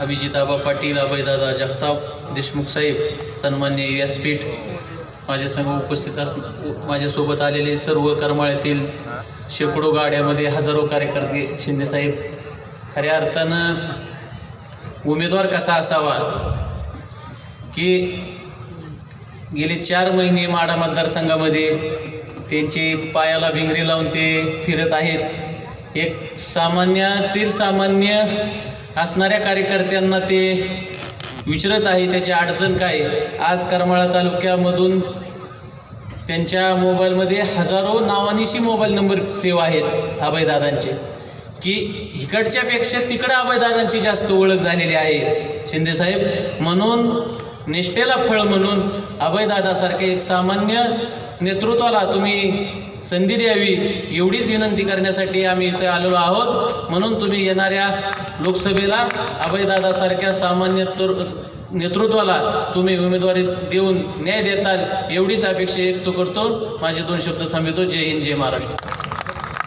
अभिजिताबा पाटील अभयदादा जगताप देशमुख साहेब सन्मान्य व्यासपीठ माझ्यासंग उपस्थित अस माझ्यासोबत आलेले सर्व करमाळ्यातील शेकडो गाड्यामध्ये हजारो कार्यकर्ते शिंदेसाहेब खऱ्या अर्थानं उमेदवार कसा असावा? की गेले चार महिने माडा मतदारसंघामध्ये त्यांची पायाला भिंगरी लावून ते फिरत आहेत. एक सामान्यातील सामान्य असणाऱ्या कार्यकर्त्यांना ते विचारत आहे त्याची अडचण काय? आज करमाळा तालुक्यामधून त्यांच्या मोबाईलमध्ये हजारो नावानिशी मोबाईल नंबर सेव आहेत अभयदादांचे. की इकडच्यापेक्षा तिकडं अभयदादांची जास्त ओळख झालेली आहे. शिंदेसाहेब म्हणून निष्ठेला फळ म्हणून अभयदादासारखे एक सामान्य नेतृत्वाला तुम्ही संधी द्यावी एवढीच विनंती करण्यासाठी आम्ही इथे आलेलो आहोत. म्हणून तुम्ही येणाऱ्या लोकसभेला अभयदादासारख्या सामान्य तर नेतृत्वाला तुम्ही उमेदवारी देऊन न्याय देताल एवढीच अपेक्षा व्यक्त करतो. माझे दोन शब्द थांबवतो. जय हिंद जय महाराष्ट्र.